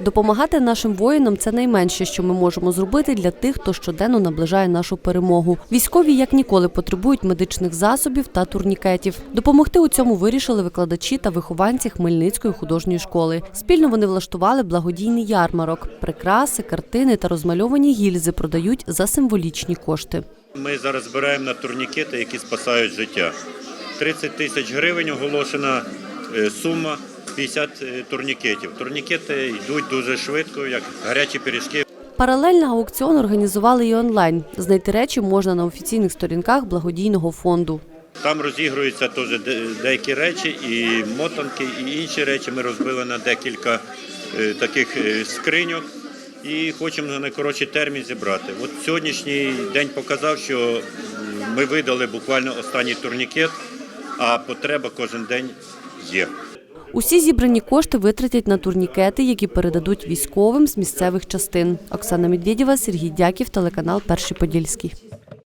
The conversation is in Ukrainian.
Допомагати нашим воїнам це найменше, що ми можемо зробити для тих, хто щоденно наближає нашу перемогу. Військові як ніколи потребують медичних засобів та турнікетів. Допомогти у цьому вирішили викладачі та вихованці Хмельницької художньої школи. Спільно вони влаштували благодійний ярмарок. Прикраси, картини та розмальовані гільзи продають за символічні кошти. Ми зараз збираємо на турнікети, які спасають життя. 30 тисяч гривень оголошена е, сума 50 е, турнікетів. Турнікети йдуть дуже швидко, як гарячі пиріжки. Паралельно аукціон організували і онлайн. Знайти речі можна на офіційних сторінках благодійного фонду. Там розігруються теж деякі речі, і мотанки, і інші речі. Ми розбили на декілька е, таких е, скриньок і хочемо на найкоротший термін зібрати. От сьогоднішній день показав, що ми видали буквально останній турнікет, а потреба кожен день є. Усі зібрані кошти витратять на турнікети, які передадуть військовим з місцевих частин. Оксана Медведєва, Сергій Дяків, телеканал Перший Подільський.